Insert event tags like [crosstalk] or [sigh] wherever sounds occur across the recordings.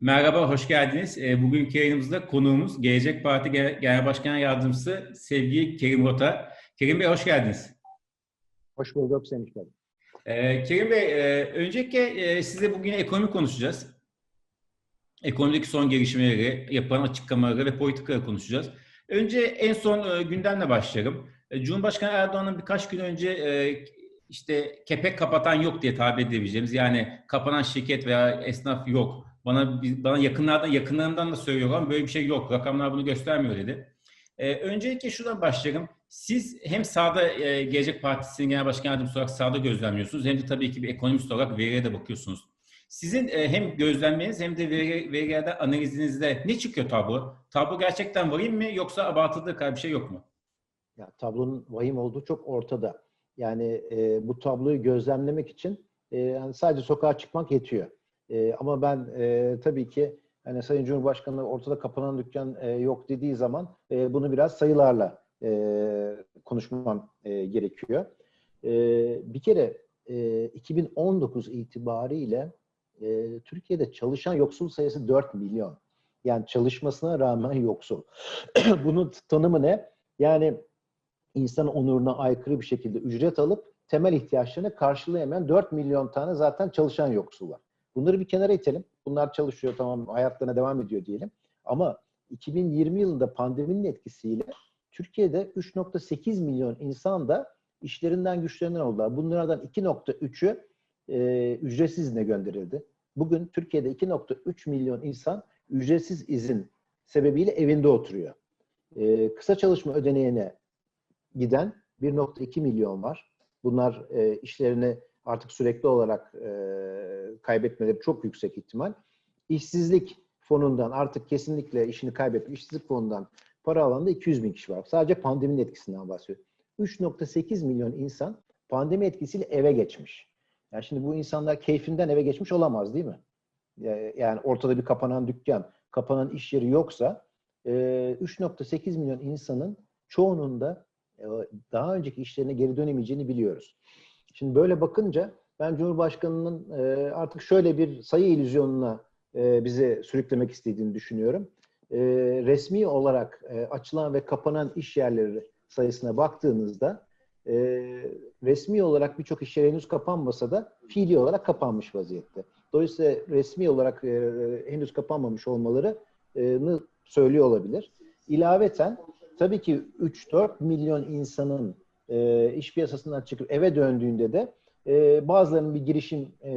Merhaba, hoş geldiniz. E, bugünkü yayınımızda konuğumuz Gelecek Parti Genel Başkan Yardımcısı sevgili Kerim Rota. Kerim Bey hoş geldiniz. Hoş bulduk Semih Bey. E, Kerim Bey, e, öncelikle e, size bugün ekonomi konuşacağız. Ekonomideki son gelişmeleri, yapılan açıklamaları ve politikaları konuşacağız. Önce en son e, gündemle başlayalım. E, Cumhurbaşkanı Erdoğan'ın birkaç gün önce e, işte kepek kapatan yok diye tabir edebileceğimiz yani kapanan şirket veya esnaf yok bana bana yakınlardan yakınlarından da söylüyorlar böyle bir şey yok. Rakamlar bunu göstermiyor dedi. Ee, öncelikle şuradan başlayalım. Siz hem sahada e, Gelecek Partisi'nin genel başkan yardımcısı olarak sahada gözlemliyorsunuz hem de tabii ki bir ekonomist olarak veriye de bakıyorsunuz. Sizin e, hem gözlemleriniz hem de veri, verilerde analizinizde ne çıkıyor tablo? Tablo gerçekten vahim mi yoksa abartıldığı kadar bir şey yok mu? Ya, tablonun vahim olduğu çok ortada. Yani e, bu tabloyu gözlemlemek için e, yani sadece sokağa çıkmak yetiyor. E, ama ben e, tabii ki hani Sayın Cumhurbaşkanı ortada kapanan dükkan e, yok dediği zaman e, bunu biraz sayılarla e, konuşmam e, gerekiyor. E, bir kere e, 2019 itibariyle e, Türkiye'de çalışan yoksul sayısı 4 milyon. Yani çalışmasına rağmen [laughs] yoksul. [clears throat] Bunun tanımı ne? Yani insan onuruna aykırı bir şekilde ücret alıp temel ihtiyaçlarını karşılayamayan 4 milyon tane zaten çalışan yoksul var. Bunları bir kenara itelim. Bunlar çalışıyor tamam hayatlarına devam ediyor diyelim. Ama 2020 yılında pandeminin etkisiyle Türkiye'de 3.8 milyon insan da işlerinden güçlerinden oldular. Bunlardan 2.3'ü e, ücretsiz izne gönderildi. Bugün Türkiye'de 2.3 milyon insan ücretsiz izin sebebiyle evinde oturuyor. E, kısa çalışma ödeneğine giden 1.2 milyon var. Bunlar e, işlerini artık sürekli olarak e, kaybetmeleri çok yüksek ihtimal. İşsizlik fonundan artık kesinlikle işini kaybetmiş işsizlik fonundan para alan da 200 bin kişi var. Sadece pandeminin etkisinden bahsediyor. 3.8 milyon insan pandemi etkisiyle eve geçmiş. Yani şimdi bu insanlar keyfinden eve geçmiş olamaz değil mi? Yani ortada bir kapanan dükkan, kapanan iş yeri yoksa 3.8 milyon insanın çoğunun da daha önceki işlerine geri dönemeyeceğini biliyoruz. Şimdi böyle bakınca ben Cumhurbaşkanı'nın e, artık şöyle bir sayı illüzyonuna e, bizi sürüklemek istediğini düşünüyorum. E, resmi olarak e, açılan ve kapanan iş yerleri sayısına baktığınızda resmi olarak birçok iş yeri henüz kapanmasa da fiili olarak kapanmış vaziyette. Dolayısıyla resmi olarak henüz kapanmamış olmalarını söylüyor olabilir. İlaveten tabii ki 3-4 milyon insanın iş piyasasından çıkıp eve döndüğünde de e, bazılarının bir girişim e,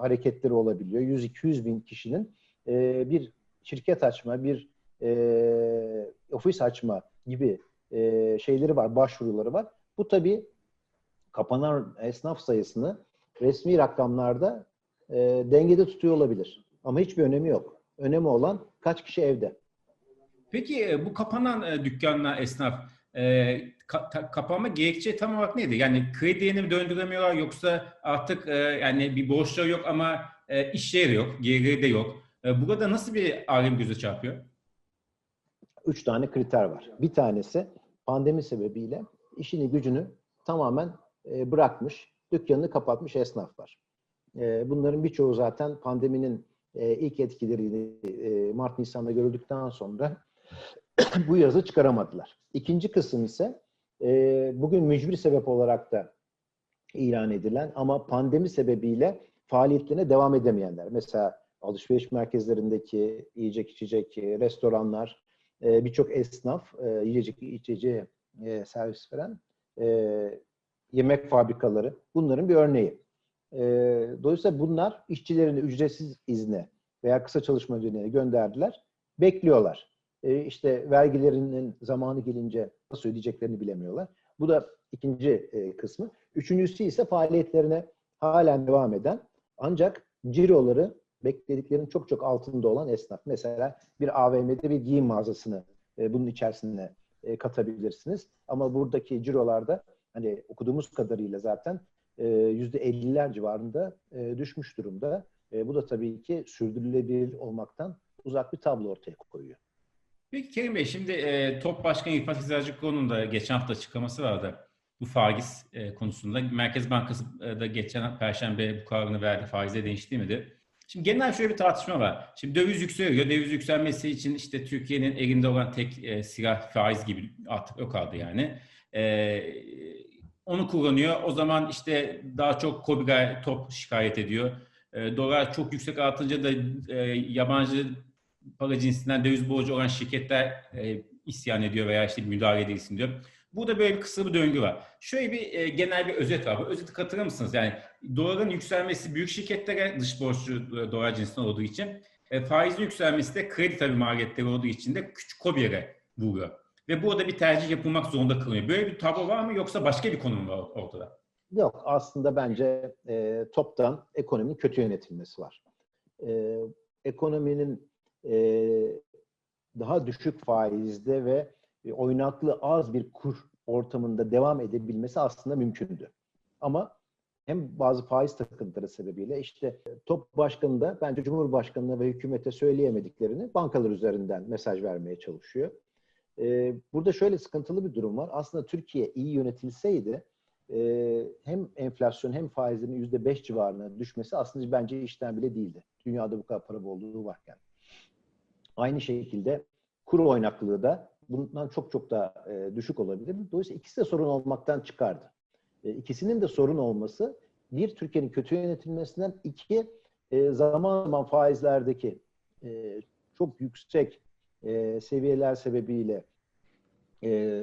hareketleri olabiliyor. 100-200 bin kişinin e, bir şirket açma, bir e, ofis açma gibi e, şeyleri var, başvuruları var. Bu tabii kapanan esnaf sayısını resmi rakamlarda e, dengede tutuyor olabilir. Ama hiçbir önemi yok. Önemi olan kaç kişi evde. Peki e, bu kapanan e, dükkanlar, esnaf e, ka- kapanma gerekçe tam olarak neydi? Yani krediye mi döndüremiyorlar yoksa artık e, yani bir borçları yok ama e, iş yeri yok, geliri de yok. E, burada nasıl bir alem göze çarpıyor? Üç tane kriter var. Bir tanesi pandemi sebebiyle işini gücünü tamamen e, bırakmış, dükkanını kapatmış esnaflar. E, bunların birçoğu zaten pandeminin e, ilk etkileri e, Mart-Nisan'da görüldükten sonra [clears throat] bu yazı çıkaramadılar. İkinci kısım ise e, bugün mücbir sebep olarak da ilan edilen ama pandemi sebebiyle faaliyetlerine devam edemeyenler. Mesela alışveriş merkezlerindeki yiyecek içecek e, restoranlar, e, birçok esnaf e, yiyecek içeceği e, servis veren e, yemek fabrikaları bunların bir örneği. E, dolayısıyla bunlar işçilerini ücretsiz izne veya kısa çalışma ödeneğine gönderdiler. Bekliyorlar e, işte vergilerinin zamanı gelince nasıl ödeyeceklerini bilemiyorlar. Bu da ikinci e, kısmı. Üçüncüsü ise faaliyetlerine halen devam eden ancak ciroları beklediklerinin çok çok altında olan esnaf. Mesela bir AVM'de bir giyim mağazasını e, bunun içerisine e, katabilirsiniz. Ama buradaki cirolarda hani okuduğumuz kadarıyla zaten yüzde 50'ler civarında düşmüş durumda. Bu da tabii ki sürdürülebilir olmaktan uzak bir tablo ortaya koyuyor. Peki Kerim Bey şimdi e, Top Başkanı İrfan Eczacıkoğlu'nun da geçen hafta açıklaması vardı. Bu faiz e, konusunda. Merkez Bankası da geçen Perşembe bu kararını verdi. Faize değiştirmedi. Şimdi genel şöyle bir tartışma var. Şimdi döviz yükseliyor. Döviz yükselmesi için işte Türkiye'nin elinde olan tek e, silah faiz gibi artık yok kaldı yani. E, onu kullanıyor. O zaman işte daha çok Kobiga top şikayet ediyor. E, dolar çok yüksek artınca da e, yabancı para cinsinden döviz borcu olan şirketler e, isyan ediyor veya işte müdahale edilsin diyor. Burada böyle bir kısa bir döngü var. Şöyle bir e, genel bir özet var. Bu özeti katılır mısınız? Yani doların yükselmesi büyük şirketlere dış borçlu dolar cinsinden olduğu için e, faizin yükselmesi de kredi tabii maliyetleri olduğu için de küçük KOBİ'lere vuruyor. Ve burada bir tercih yapılmak zorunda kılınıyor. Böyle bir tablo var mı yoksa başka bir konu mu var ortada? Yok aslında bence e, toptan ekonominin kötü yönetilmesi var. E, ekonominin e, daha düşük faizde ve oynaklı az bir kur ortamında devam edebilmesi aslında mümkündü. Ama hem bazı faiz takıntıları sebebiyle işte top başkanı da bence Cumhurbaşkanı'na ve hükümete söyleyemediklerini bankalar üzerinden mesaj vermeye çalışıyor. Ee, burada şöyle sıkıntılı bir durum var. Aslında Türkiye iyi yönetilseydi e, hem enflasyon hem faizlerin yüzde beş civarına düşmesi aslında bence işten bile değildi. Dünyada bu kadar para bolluğu varken. Aynı şekilde kur oynaklığı da bundan çok çok daha e, düşük olabilir. Dolayısıyla ikisi de sorun olmaktan çıkardı. E, ikisinin de sorun olması bir Türkiye'nin kötü yönetilmesinden iki e, zaman zaman faizlerdeki e, çok yüksek e, seviyeler sebebiyle e,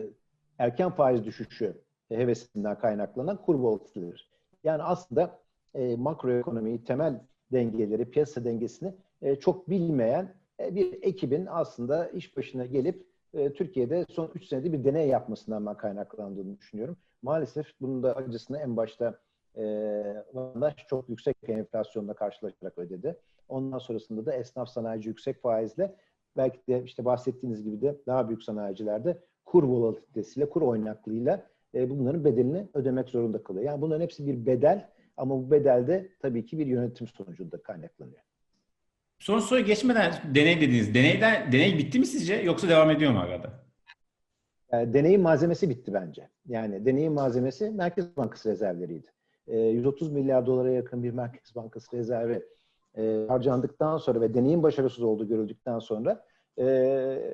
erken faiz düşüşü hevesinden kaynaklanan kur volatilitedir. Yani aslında e, makroekonomiyi, temel dengeleri, piyasa dengesini e, çok bilmeyen bir ekibin aslında iş başına gelip e, Türkiye'de son 3 senede bir deney yapmasından ben kaynaklandığını düşünüyorum. Maalesef bunun da acısını en başta e, vatandaş çok yüksek enflasyonla karşılaşarak ödedi. Ondan sonrasında da esnaf sanayici yüksek faizle belki de işte bahsettiğiniz gibi de daha büyük sanayicilerde kur volatilitesiyle, kur oynaklığıyla e, bunların bedelini ödemek zorunda kalıyor. Yani bunların hepsi bir bedel ama bu bedel de tabii ki bir yönetim sonucunda kaynaklanıyor. Son soru geçmeden deney dediniz. Deneyden, deney bitti mi sizce yoksa devam ediyor mu arada? Yani deneyin malzemesi bitti bence. Yani deneyin malzemesi Merkez Bankası rezervleriydi. E, 130 milyar dolara yakın bir Merkez Bankası rezervi e, harcandıktan sonra ve deneyin başarısız olduğu görüldükten sonra e,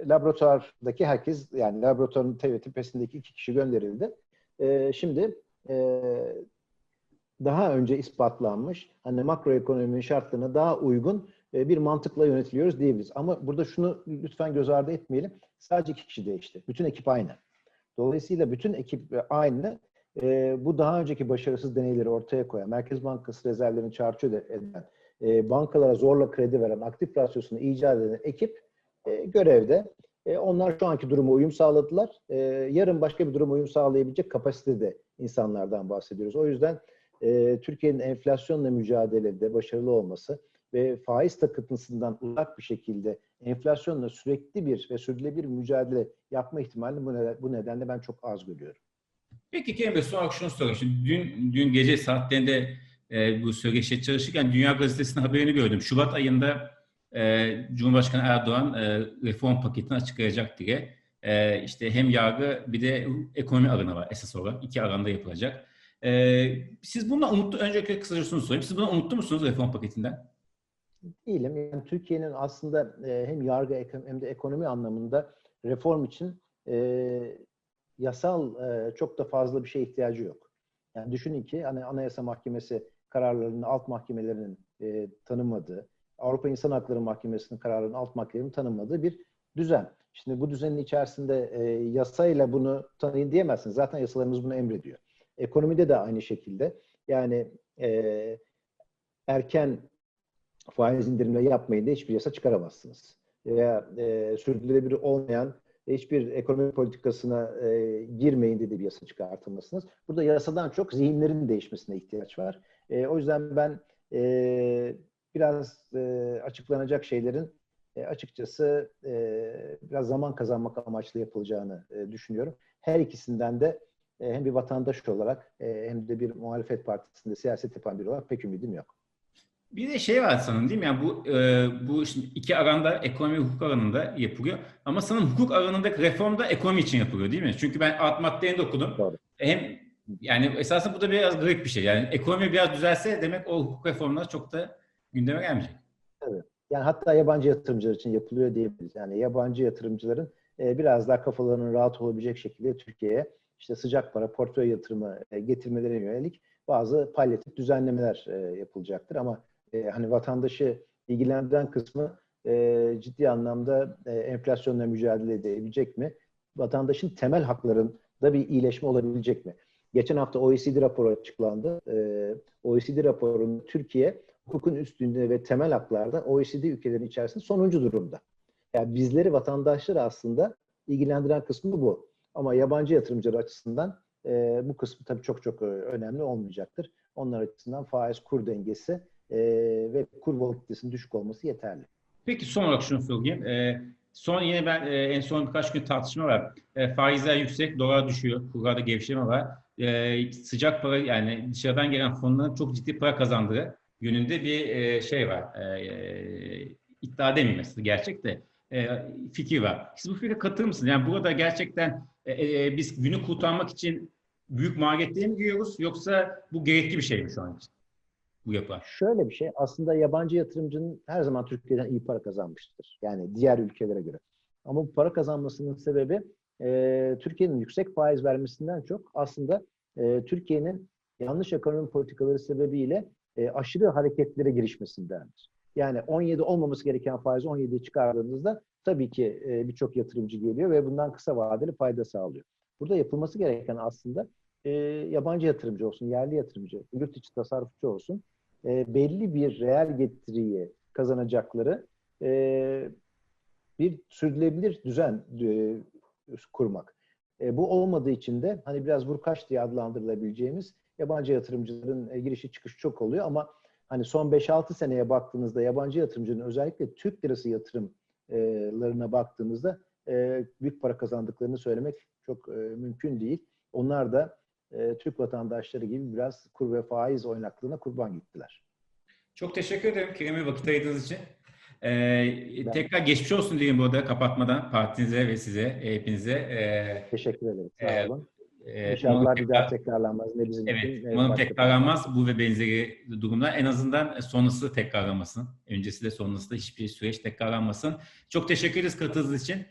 laboratuvardaki herkes yani laboratuvarın tepesindeki iki kişi gönderildi. E, şimdi e, daha önce ispatlanmış hani makroekonominin şartlarına daha uygun e, bir mantıkla yönetiliyoruz diyebiliriz. Ama burada şunu lütfen göz ardı etmeyelim. Sadece iki kişi değişti. Bütün ekip aynı. Dolayısıyla bütün ekip aynı. E, bu daha önceki başarısız deneyleri ortaya koyan, Merkez Bankası rezervlerini çarçur eden, e, bankalara zorla kredi veren, aktif rasyosunu icat eden ekip e, görevde. E, onlar şu anki duruma uyum sağladılar. E, yarın başka bir duruma uyum sağlayabilecek kapasitede insanlardan bahsediyoruz. O yüzden e, Türkiye'nin enflasyonla mücadelede başarılı olması, ve faiz takıntısından uzak bir şekilde enflasyonla sürekli bir ve sürdürülebilir mücadele yapma ihtimalini bu, neden, bu nedenle ben çok az görüyorum. Peki Kerem Bey son olarak şunu sorayım. Şimdi dün, dün gece saatlerinde e, bu söyleşe çalışırken Dünya Gazetesi'nin haberini gördüm. Şubat ayında e, Cumhurbaşkanı Erdoğan e, reform paketini açıklayacak diye. E, işte hem yargı bir de ekonomi alanı var esas olarak. iki alanda yapılacak. E, siz bundan umutlu, öncelikle kısaca şunu sorayım. Siz bundan umutlu musunuz reform paketinden? Değilim. Yani Türkiye'nin aslında e, hem yargı hem de ekonomi anlamında reform için e, yasal e, çok da fazla bir şeye ihtiyacı yok. Yani düşünün ki hani Anayasa Mahkemesi kararlarının alt mahkemelerinin e, tanımadığı, Avrupa İnsan Hakları Mahkemesi'nin kararlarının alt mahkemelerinin tanımadığı bir düzen. Şimdi bu düzenin içerisinde e, yasayla bunu tanıyın diyemezsiniz. Zaten yasalarımız bunu emrediyor. Ekonomide de aynı şekilde. Yani e, erken faiz indirimleri yapmayın da hiçbir yasa çıkaramazsınız. Veya e, sürdürülebilir olmayan hiçbir ekonomi politikasına e, girmeyin dedi bir yasa çıkartılmasınız. Burada yasadan çok zihinlerin değişmesine ihtiyaç var. E, o yüzden ben e, biraz e, açıklanacak şeylerin e, açıkçası e, biraz zaman kazanmak amaçlı yapılacağını e, düşünüyorum. Her ikisinden de e, hem bir vatandaş olarak e, hem de bir muhalefet partisinde siyaset yapan biri olarak pek ümidim yok. Bir de şey var sanırım değil mi? Yani bu e, bu şimdi iki aranda ekonomi hukuk alanında yapılıyor. Ama sanırım hukuk alanındaki reform da ekonomi için yapılıyor değil mi? Çünkü ben alt maddelerini de okudum. Doğru. Hem yani esasında bu da biraz garip bir şey. Yani ekonomi biraz düzelse demek o hukuk reformları çok da gündeme gelmeyecek. Yani hatta yabancı yatırımcılar için yapılıyor diyebiliriz. Yani yabancı yatırımcıların e, biraz daha kafalarının rahat olabilecek şekilde Türkiye'ye işte sıcak para, portföy yatırımı e, getirmelerine yönelik bazı palyatif düzenlemeler e, yapılacaktır. Ama e, hani vatandaşı ilgilendiren kısmı e, ciddi anlamda e, enflasyonla mücadele edebilecek mi? Vatandaşın temel haklarında bir iyileşme olabilecek mi? Geçen hafta OECD raporu açıklandı. E, OECD raporunda Türkiye hukukun üstünde ve temel haklarda OECD ülkelerin içerisinde sonuncu durumda. Yani bizleri vatandaşları aslında ilgilendiren kısmı bu. Ama yabancı yatırımcılar açısından e, bu kısmı tabii çok çok e, önemli olmayacaktır. Onlar açısından faiz kur dengesi e, ve kur volatilitesinin düşük olması yeterli. Peki son olarak şunu sorayım. E, son yine ben e, en son birkaç gün tartışma var. E, faizler yüksek, dolar düşüyor, kurlarda gevşeme var. E, sıcak para yani dışarıdan gelen fonların çok ciddi para kazandığı yönünde bir e, şey var. E, e, iddia demeyeyim gerçek de e, fikir var. Siz bu fikre katılır mısınız? Yani burada gerçekten e, e, biz günü kurtarmak için büyük maliyetlere mi giriyoruz yoksa bu gerekli bir şey mi şu an için? Bu yapı. Şöyle bir şey, aslında yabancı yatırımcının her zaman Türkiye'den iyi para kazanmıştır. Yani diğer ülkelere göre. Ama bu para kazanmasının sebebi e, Türkiye'nin yüksek faiz vermesinden çok aslında e, Türkiye'nin yanlış ekonomi politikaları sebebiyle e, aşırı hareketlere girişmesindendir. Yani 17 olmaması gereken faizi 17'ye çıkardığınızda tabii ki e, birçok yatırımcı geliyor ve bundan kısa vadeli fayda sağlıyor. Burada yapılması gereken aslında e, yabancı yatırımcı olsun, yerli yatırımcı, yurt içi tasarrufçu olsun e, belli bir reel getiriyi kazanacakları e, bir sürdürülebilir düzen e, kurmak. E, bu olmadığı için de hani biraz vurkaç diye adlandırılabileceğimiz yabancı yatırımcıların e, girişi çıkışı çok oluyor ama hani son 5-6 seneye baktığınızda yabancı yatırımcının özellikle Türk lirası yatırımlarına baktığınızda e, büyük para kazandıklarını söylemek çok e, mümkün değil. Onlar da e, Türk vatandaşları gibi biraz kur ve faiz oynaklığına kurban gittiler. Çok teşekkür ederim Kerem'e vakit ayırdığınız için. Ee, tekrar geçmiş olsun diyeyim burada kapatmadan partinize ve size, hepinize. Ee, teşekkür ederim. Sağ e, olun. e, İnşallah tekrar, bir daha tekrarlanmaz. Ne bizim Evet, için, ne umarım başka tekrarlanmaz bu ve benzeri durumlar. En azından sonrası tekrarlanmasın. Öncesi de sonrası da hiçbir süreç tekrarlanmasın. Çok teşekkür ederiz katıldığınız için.